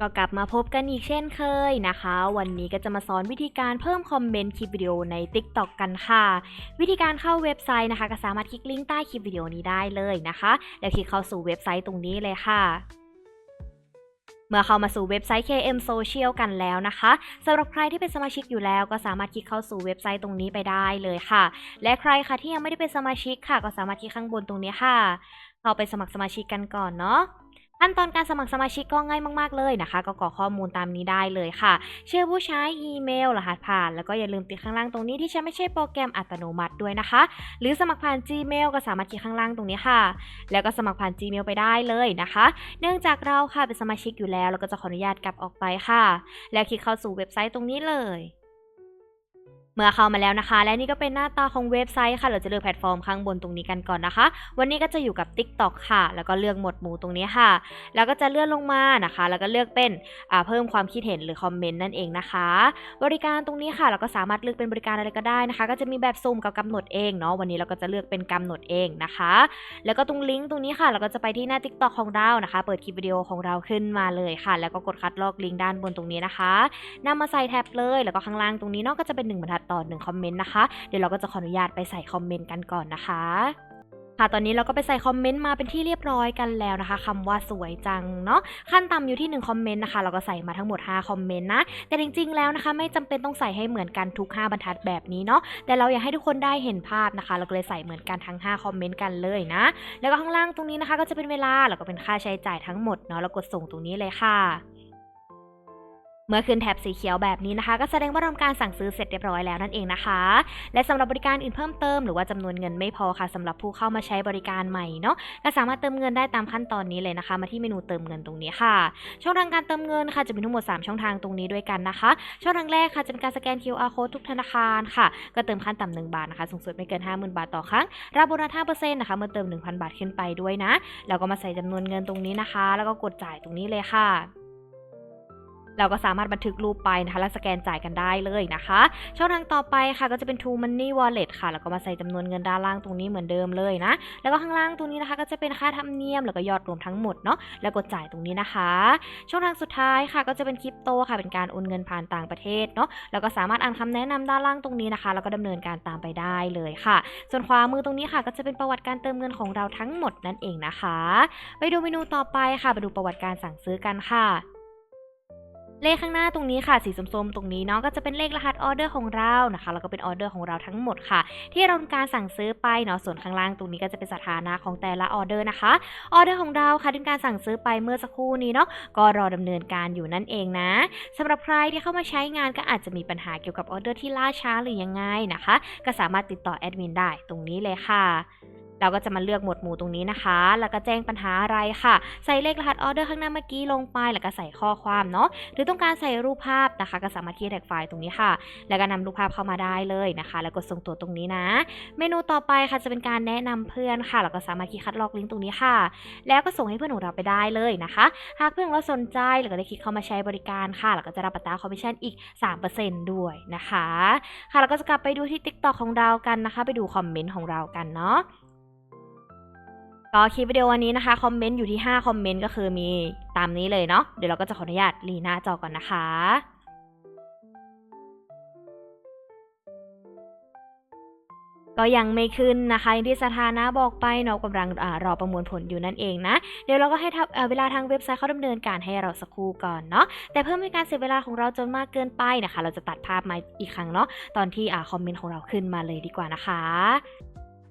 ก็กลับมาพบกันอีกเช่นเคยนะคะ วันนี้ก็จะมาสอนวิธีการเพิ่มคอมเมนต์คลิปวิดีโอใน TikTok กันค่ะ วิธีการเข้าเว็บไซต์นะคะ ก็สามารถคลิกลิงก์ใต้คลิปวิดีโอนี้ได้เลยนะคะ แล้วคลิกเข้าสู่เว็บไซต์ตรงนี้เลยค่ะเมื่อเข้ามาสู่เว็บไซต์ KM Social กันแล้วนะคะสำหรับใครที่เป็นสมาชิกอยู่แล้ว ก็สามารถคลิกเข้าสู่เว็บไซต์ตรงนี้ไปได้เลยค่ะ และใครค่ะที่ยังไม่ได้เป็นสมาชิกค่ะ ก็สามารถคลิกข้างบนตรงนี้ค่ะ เข้าไปสมัครสมาชิกกันก่อนเนาะ ขั้นตอนการสมัครสมาชิกก็ง่ายมาก ๆ เลยนะคะ ก็กรอกข้อมูลตามนี้ได้เลยค่ะ ชื่อผู้ใช้อีเมลรหัสผ่าน แล้วก็อย่าลืมติดข้างล่างตรงนี้ที่ใช้ไม่ใช่โปรแกรมอัตโนมัติด้วยนะคะ หรือสมัครผ่าน Gmail ก็สามารถคลิกข้างล่างตรงนี้ค่ะ แล้วก็สมัครผ่าน Gmail ไปได้เลยนะคะ เนื่องจากเราค่ะเป็นสมาชิกอยู่แล้วเราก็จะขออนุญาตกลับออกไปค่ะ แล้วคลิกเข้าสู่เว็บไซต์ตรงนี้เลย เมื่อเข้ามาแล้วนะคะ และนี่ก็เป็นหน้าตาของเว็บไซต์ค่ะ เราจะเลือกแพลตฟอร์มข้างบนตรงนี้กันก่อนนะคะ วันนี้ก็จะอยู่กับ TikTok ค่ะ แล้วก็เลือกหมวดหมู่ตรงนี้ค่ะ แล้วก็จะเลื่อนลงมานะคะ แล้วก็เลือกเป็นเพิ่มความคิดเห็นหรือคอมเมนต์นั่นเองนะคะ บริการตรงนี้ค่ะ เราก็สามารถเลือกเป็นบริการอะไรก็ได้นะคะ ก็จะมีแบบซุ่มกับกำหนดเองเนาะ วันนี้เราก็จะเลือกเป็นกำหนดเองนะคะ แล้วก็ตรงลิงก์ตรงนี้ค่ะ เราก็จะไปที่หน้า TikTok ของเรานะคะ เปิดคลิปวิดีโอของเราขึ้นมาเลยค่ะ แล้วก็กดคัดลอกลิงก์ด้านบนตรงนี้นะคะนำมาใส่แท็บเลย แล้วก็ข้างล่างตรงนี้เนาะก็จะเป็น1บรรทัดต่อ1คอมเมนต์นะคะ เดี๋ยวเราก็จะขออนุญาตไปใส่คอมเมนต์กันก่อนนะคะค่ะตอนนี้เราก็ไปใส่คอมเมนต์มาเป็นที่เรียบร้อยกันแล้วนะคะคำว่าสวยจังเนาะขั้นต่ำอยู่ที่1คอมเมนต์นะคะเราก็ใส่มาทั้งหมด5คอมเมนต์นะแต่จริงๆแล้วนะคะ ไม่จำเป็นต้องใส่ให้เหมือนกันทุก 5 บรรทัดแบบนี้เนาะแต่เราอยากให้ทุกคนได้เห็นภาพนะคะ เราก็เลยใส่เหมือนกันทั้ง5คอมเมนต์กันเลยนะ แล้วก็ข้างล่างตรงนี้นะคะ ก็จะเป็นเวลาแล้วก็เป็นค่าใช้จ่ายทั้งหมดเนาะแล้วกดส่งตรงนี้เลยค่ะ เมื่อขึ้นแท็บสีเขียวแบบนี้นะคะ ก็แสดงว่าทำการสั่งซื้อเสร็จเรียบร้อยแล้วนั่นเองนะคะ และสำหรับบริการอื่นเพิ่มเติมหรือว่าจำนวนเงินไม่พอค่ะสำหรับผู้เข้ามาใช้บริการใหม่เนาะก็สามารถเติมเงินได้ตามขั้นตอนนี้เลยนะคะ มาที่เมนูเติมเงินตรงนี้ค่ะ ช่องทางการเติมเงินค่ะจะมีทั้งหมด 3 ช่องทางตรงนี้ด้วยกันนะคะ ช่องทางแรกค่ะจะเป็นการสแกน QR code ทุกธนาคารค่ะ ก็เติมขั้นต่ำหนึ่งบาทนะคะสูงสุดไม่เกิน 50,000 บาทต่อครั้งรับโบนัส5%นะคะเมื่อเติม 1,000 บาทขึ้นไปด้วยนะแล้วก็มาใส่จำนวนเงินตรงนี้นะคะ แล้วก็กดจ่ายตรงนี้เลยค่ะ เราก็สามารถบันทึกรูปไปนะคะ และสแกนจ่ายกันได้เลยนะคะ ช่องทางต่อไปค่ะก็จะเป็น True Money Wallet ค่ะ แล้วก็มาใส่จำนวนเงินด้านล่างตรงนี้เหมือนเดิมเลยนะ แล้วก็ข้างล่างตรงนี้นะคะ ก็จะเป็นค่าธรรมเนียมแล้วก็ยอดรวมทั้งหมดเนาะ แล้วกดจ่ายตรงนี้นะคะ ช่องทางสุดท้ายค่ะก็จะเป็นคริปโตค่ะ เป็นการโอนเงินผ่านต่างประเทศเนาะ แล้วก็สามารถอ่านคำแนะนำด้านล่างตรงนี้นะคะ แล้วก็ดำเนินการตามไปได้เลยค่ะ ส่วนขวามือตรงนี้ค่ะ ก็จะเป็นประวัติการเติมเงินของเราทั้งหมดนั่นเองนะคะ ไปดูเมนูต่อไปค่ะ ไปดูประวัติการสั่งซื้อกันค่ะ เลขข้างหน้าตรงนี้ค่ะสีส้มๆตรงนี้เนาะก็จะเป็นเลขรหัสออเดอร์ของเรานะคะแล้วก็เป็นออเดอร์ของเราทั้งหมดค่ะ ที่เราทำการสั่งซื้อไปเนาะส่วนข้างล่างตรงนี้ก็จะเป็นสถานะของแต่ละออเดอร์นะคะออเดอร์ของเราค่ะที่การสั่งซื้อไปเมื่อสักครู่นี้เนาะก็รอดำเนินการอยู่นั่นเองนะสำหรับใครที่เข้ามาใช้งานก็อาจจะมีปัญหาเกี่ยวกับออเดอร์ที่ล่าช้าหรือยังไงนะคะ ก็สามารถติดต่อแอดมินได้ตรงนี้เลยค่ะ เราก็จะมาเลือกหมวดหมู่ตรงนี้นะคะ แล้วก็แจ้งปัญหาอะไรค่ะ ใส่เลขรหัสออเดอร์ข้างหน้าเมื่อกี้ลงไป แล้วก็ใส่ข้อความเนาะ หรือต้องการใส่รูปภาพนะคะ ก็สามารถที่แท็กไฟล์ตรงนี้ค่ะ แล้วก็นำรูปภาพเข้ามาได้เลยนะคะ แล้วกดส่งตัวตรงนี้นะ เมนูต่อไปค่ะจะเป็นการแนะนำเพื่อนค่ะแล้วก็สามารถคลิกคัดลอกลิงก์ตรงนี้ค่ะ แล้วก็ส่งให้เพื่อนของเราไปได้เลยนะคะ หากเพื่อนของเราสนใจแล้วก็ได้คลิกเข้ามาใช้บริการค่ะแล้วก็จะรับอัตราคอมมิชชั่นอีก 3%ด้วยนะคะ ค่ะแล้วก็จะกลับไปดูที่ TikTok ของเรากันนะคะ ไปดูคอมเมนต์ของเรากันเนาะ ก็คลิปวิดีโอวันนี้นะคะคอมเมนต์อยู่ที่ 5 คอมเมนต์ก็คือมีตามนี้เลยเนาะเดี๋ยวเราก็จะขออนุญาตรีหน้าจอก่อนนะคะก็ยังไม่ขึ้นนะคะอย่างที่สถานะบอกไปเนาะกำลังอรอประมวลผลอยู่นั่นเองนะ เดี๋ยวเราก็ให้เเวลาทางเว็บไซต์เขาดำเนินการให้เราสักครู่ก่อนเนาะแต่เพื่อไม่ให้การเสียเวลาของเราจนมากเกินไปนะคะ เราจะตัดภาพมาอีกครั้งเนาะตอนที่อคอมเมนต์ของเราขึ้นมาเลยดีกว่านะคะ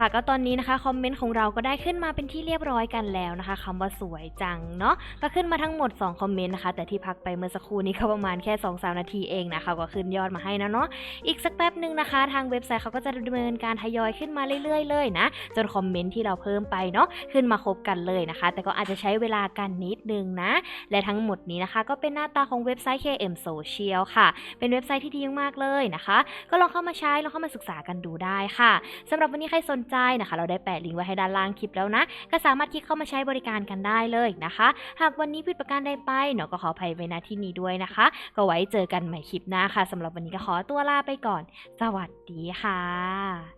ค่ะก็ตอนนี้นะคะคอมเมนต์ของเราก็ได้ขึ้นมาเป็นที่เรียบร้อยกันแล้วนะคะคำว่าสวยจังเนาะก็ขึ้นมาทั้งหมด2คอมเมนต์นะคะแต่ที่พักไปเมื่อสักครู่นี้ก็ประมาณแค่2-3นาทีเองนะคะก็ขึ้นยอดมาให้นะเนาะอีกสักแป๊บหนึ่งนะคะ ทางเว็บไซต์เขาก็จะดำเนินการทยอยขึ้นมาเรื่อยๆเลยนะจนคอมเมนต์ที่เราเพิ่มไปเนาะขึ้นมาครบกันเลยนะคะ แต่ก็อาจจะใช้เวลากันนิดนึงนะ และทั้งหมดนี้นะคะ ก็เป็นหน้าตาของเว็บไซต์ KM Social ค่ะ เป็นเว็บไซต์ที่ดีมากๆเลยนะคะ ก็ลองเข้ามาใช้ลองเข้ามาศึกษากันดูได้ค่ะสำหรับวันนี้ใครสนใจนะคะ เราได้แปะลิงก์ไว้ให้ด้านล่างคลิปแล้วนะ ก็สามารถคลิกเข้ามาใช้บริการกันได้เลยนะคะ หากวันนี้ผิดประการใดไปเนาะก็ขออภัยไว้ณที่นี้ด้วยนะคะ ก็ไว้เจอกันใหม่คลิปหน้าค่ะสำหรับวันนี้ก็ขอตัวลาไปก่อน สวัสดีค่ะ